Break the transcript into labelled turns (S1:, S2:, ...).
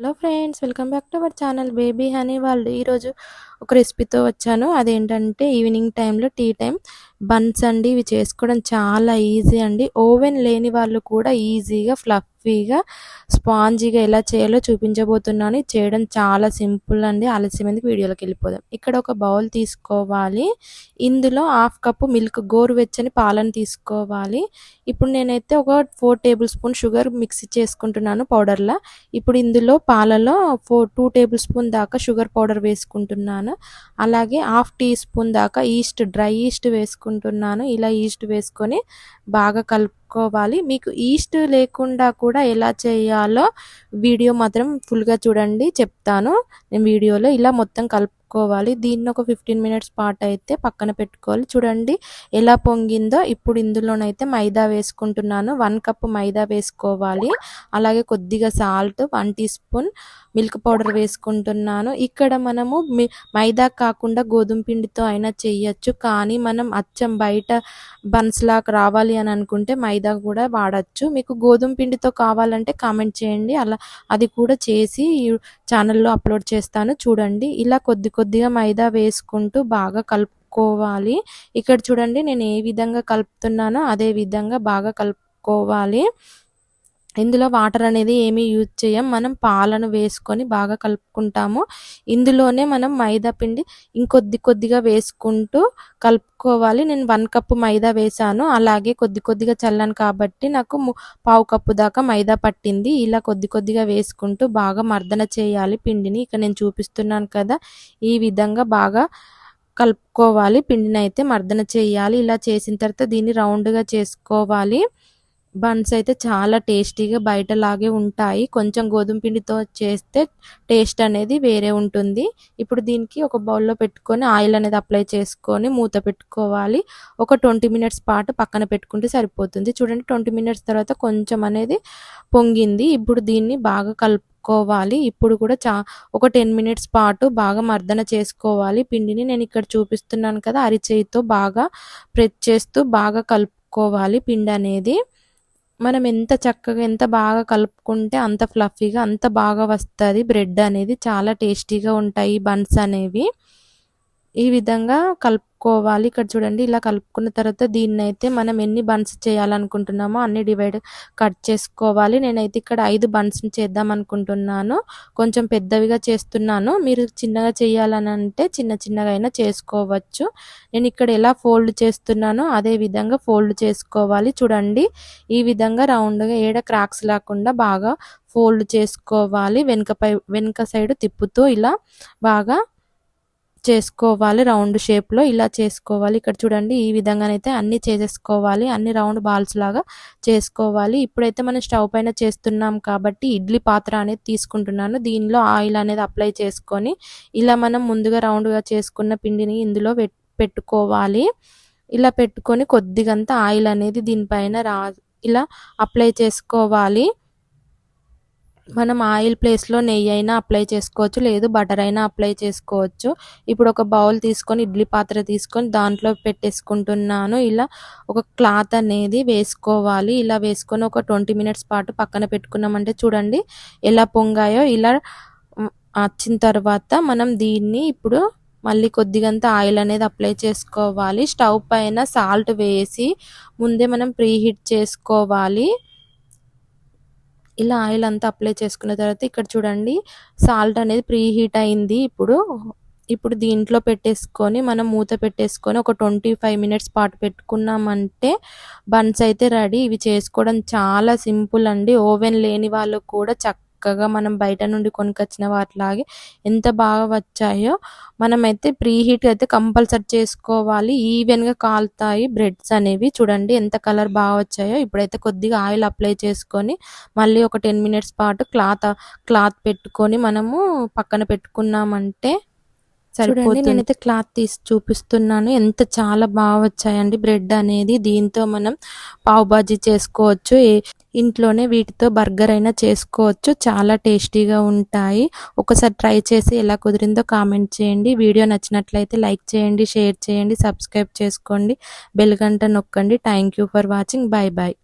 S1: Hello friends welcome back to our channel Baby Honey వాళ్ళు ఈరోజు ఒక రెసిపీతో వచ్చాను. అదేంటంటే ఈవినింగ్ టైంలో టీ టైం. బన్స్ అండి ఇవి చేసుకోవడం చాలా ఈజీ అండి. ఓవెన్ లేని వాళ్ళు కూడా ఈజీగా ఫ్లఫీగా స్పాంజీగా ఎలా చేయాలో చూపించబోతున్నాను. చేయడం చాలా సింపుల్ అండి. ఆలస్యమైంది వీడియోలోకి వెళ్ళిపోదాం. ఇక్కడ ఒక బౌల్ తీసుకోవాలి. ఇందులో హాఫ్ కప్పు మిల్క్ గోరువెచ్చని పాలను తీసుకోవాలి. ఇప్పుడు నేనైతే ఒక four table spoon sugar mix చేసుకుంటున్నాను పౌడర్లా. ఇప్పుడు ఇందులో పాలలో ఫోర్ టూ టేబుల్ స్పూన్ దాకా షుగర్ పౌడర్ వేసుకుంటున్నాను. అలాగే హాఫ్ టీ స్పూన్ దాకా ఈస్ట్ డ్రై ఈస్ట్ వేసుకుంటున్నాను. వేసుకుంటున్నాను. ఇలా ఈస్ట్ వేసుకొని బాగా కలుపు కలుపుకోవాలి మీకు ఈస్ట్ లేకుండా కూడా ఎలా చేయాలో వీడియో మాత్రం ఫుల్గా చూడండి చెప్తాను. నేను వీడియోలో ఇలా మొత్తం కలుపుకోవాలి. దీన్ని ఒక ఫిఫ్టీన్ మినిట్స్ పాటు అయితే పక్కన పెట్టుకోవాలి. చూడండి ఎలా పొంగిందో ఇప్పుడు ఇందులోనైతే మైదా వేసుకుంటున్నాను. వన్ కప్ మైదా వేసుకోవాలి. అలాగే కొద్దిగా salt one teaspoon milk powder వేసుకుంటున్నాను. ఇక్కడ మనము మైదా కాకుండా గోధుమ పిండితో అయినా చేయొచ్చు. కానీ మనం అచ్చం బయట బన్స్ లాగా రావాలి అని అనుకుంటే మైదా మైదా కూడా వాడచ్చు. మీకు గోధుమ పిండితో కావాలంటే కామెంట్ చేయండి. అలా అది కూడా చేసి ఛానల్లో అప్లోడ్ చేస్తాను. చూడండి. ఇలా కొద్ది కొద్దిగా మైదా వేసుకుంటూ బాగా కలుపుకోవాలి. ఇక్కడ చూడండి నేను ఏ విధంగా కలుపుతున్నానో అదే విధంగా బాగా కలుపుకోవాలి. ఇందులో వాటర్ అనేది ఏమీ యూజ్ చేయం మనం పాలను వేసుకొని బాగా కలుపుకుంటాము. ఇందులోనే మనం మైదా పిండి ఇంకొద్ది కొద్దిగా వేసుకుంటూ కలుపుకోవాలి. నేను వన్ కప్పు మైదా వేసాను. అలాగే కొద్ది కొద్దిగా చల్లాను కాబట్టి నాకు పావు కప్పు దాకా మైదా పట్టింది. ఇలా కొద్ది కొద్దిగా వేసుకుంటూ బాగా మర్దన చేయాలి పిండిని. ఇక్కడ నేను చూపిస్తున్నాను కదా ఈ విధంగా బాగా కలుపుకోవాలి. పిండిని అయితే మర్దన చేయాలి. ఇలా చేసిన తర్వాత దీన్ని రౌండ్గా చేసుకోవాలి. బన్స్ అయితే చాలా టేస్టీగా బయటలాగే ఉంటాయి. కొంచెం గోధుమ పిండితో చేస్తే టేస్ట్ అనేది వేరే ఉంటుంది. ఇప్పుడు దీనికి ఒక బౌల్లో పెట్టుకొని ఆయిల్ అనేది అప్లై చేసుకొని మూత పెట్టుకోవాలి. ఒక ట్వంటీ మినిట్స్ పాటు పక్కన పెట్టుకుంటే సరిపోతుంది. చూడండి ట్వంటీ మినిట్స్ తర్వాత కొంచెం అనేది పొంగింది. ఇప్పుడు దీన్ని బాగా కలుపుకోవాలి. ఇప్పుడు కూడా చా ఒక టెన్ మినిట్స్ పాటు బాగా మర్దన చేసుకోవాలి. పిండిని నేను ఇక్కడ చూపిస్తున్నాను కదా అరిచేయితో బాగా ప్రెస్ చేస్తూ బాగా కలుపుకోవాలి పిండి అనేది మనం ఎంత చక్కగా ఎంత బాగా కలుపుకుంటే అంత ఫ్లఫీగా అంత బాగా వస్తుంది. బ్రెడ్ అనేది చాలా టేస్టీగా ఉంటాయి బన్స్ అనేవి. ఈ విధంగా కలుపుకోవాలి. ఇక్కడ చూడండి ఇలా కలుపుకున్న తర్వాత దీన్ని అయితే మనం ఎన్ని బన్స్ చేయాలనుకుంటున్నామో అన్ని డివైడ్ కట్ చేసుకోవాలి. నేనైతే ఇక్కడ ఐదు బన్స్ చేద్దాం అనుకుంటున్నాను. కొంచెం పెద్దవిగా చేస్తున్నాను. మీరు చిన్నగా చేయాలని అంటే చిన్న చిన్నగా అయినా చేసుకోవచ్చు. నేను ఇక్కడ ఎలా ఫోల్డ్ చేస్తున్నానో అదే విధంగా ఫోల్డ్ చేసుకోవాలి. చూడండి ఈ విధంగా రౌండ్గా ఏడ క్రాక్స్ లేకుండా బాగా ఫోల్డ్ చేసుకోవాలి. వెనుకపై వెనుక సైడ్ తిప్పుతూ ఇలా బాగా చేసుకోవాలి రౌండ్ షేప్లో ఇలా చేసుకోవాలి. ఇక్కడ చూడండి ఈ విధంగానైతే అన్ని చేసేసుకోవాలి. అన్ని రౌండ్ బాల్స్ లాగా చేసుకోవాలి. ఇప్పుడైతే మనం స్టవ్ పైన చేస్తున్నాం కాబట్టి ఇడ్లీ పాత్ర అనేది తీసుకుంటున్నాను. దీనిలో ఆయిల్ అనేది అప్లై చేసుకొని ఇలా మనం ముందుగా రౌండ్గా చేసుకున్న పిండిని ఇందులో పెట్టుకోవాలి. ఇలా పెట్టుకొని కొద్దిగంత ఆయిల్ అనేది దీనిపైన రా ఇలా అప్లై చేసుకోవాలి. మనం ఆయిల్ ప్లేస్లో నెయ్యి అయినా అప్లై చేసుకోవచ్చు లేదు బటర్ అయినా అప్లై చేసుకోవచ్చు. ఇప్పుడు ఒక బౌల్ తీసుకొని ఇడ్లీ పాత్ర తీసుకొని దాంట్లో పెట్టేసుకుంటున్నాను. ఇలా ఒక క్లాత్ అనేది వేసుకోవాలి. ఇలా వేసుకొని ఒక ట్వంటీ మినిట్స్ పాటు పక్కన పెట్టుకున్నామంటే చూడండి ఎలా పొంగాయో. ఇలా వచ్చిన తర్వాత మనం దీన్ని ఇప్పుడు మళ్ళీ కొద్దిగంత ఆయిల్ అనేది అప్లై చేసుకోవాలి. స్టవ్ పైన సాల్ట్ వేసి ముందే మనం ప్రీహీట్ చేసుకోవాలి. ఇలా ఆయిల్ అంతా అప్లై చేసుకున్న తర్వాత ఇక్కడ చూడండి సాల్ట్ అనేది ప్రీ హీట్ అయింది ఇప్పుడు. ఇప్పుడు దీంట్లో పెట్టేసుకొని మనం మూత పెట్టేసుకొని ఒక ట్వంటీ ఫైవ్ మినిట్స్ పాటు పెట్టుకున్నామంటే బన్స్ అయితే రెడీ. ఇవి చేసుకోవడం చాలా సింపుల్ అండి. ఓవెన్ లేని వాళ్ళు కూడా చక్క చక్కగా మనం బయట నుండి కొనుకొచ్చిన వాటిలాగే ఎంత బాగా వచ్చాయో మనమైతే ప్రీ హీట్ అయితే కంపల్సరీ చేసుకోవాలి. ఈవెన్గా కాలుతాయి బ్రెడ్స్ అనేవి. చూడండి ఎంత కలర్ బాగా వచ్చాయో. ఇప్పుడైతే కొద్దిగా ఆయిల్ అప్లై చేసుకొని మళ్ళీ ఒక టెన్ మినిట్స్ పాటు క్లాత్ క్లాత్ పెట్టుకొని మనము పక్కన పెట్టుకున్నామంటే సరిపోతుంది. నేనైతే క్లాత్ తీసి చూపిస్తున్నాను. ఎంత చాలా బాగా వచ్చాయండి. బ్రెడ్ అనేది దీంతో మనం పావు బాజీ చేసుకోవచ్చు. ఇంట్లోనే వీటితో బర్గర్ అయినా చేసుకోవచ్చు. చాలా టేస్టీగా ఉంటాయి. ఒకసారి ట్రై చేసి ఎలా కుదిరిందో కామెంట్ చేయండి. వీడియో నచ్చినట్లయితే లైక్ చేయండి షేర్ చేయండి సబ్స్క్రైబ్ చేసుకోండి. బెల్ గంట నొక్కండి. Thank for watching. Bye bye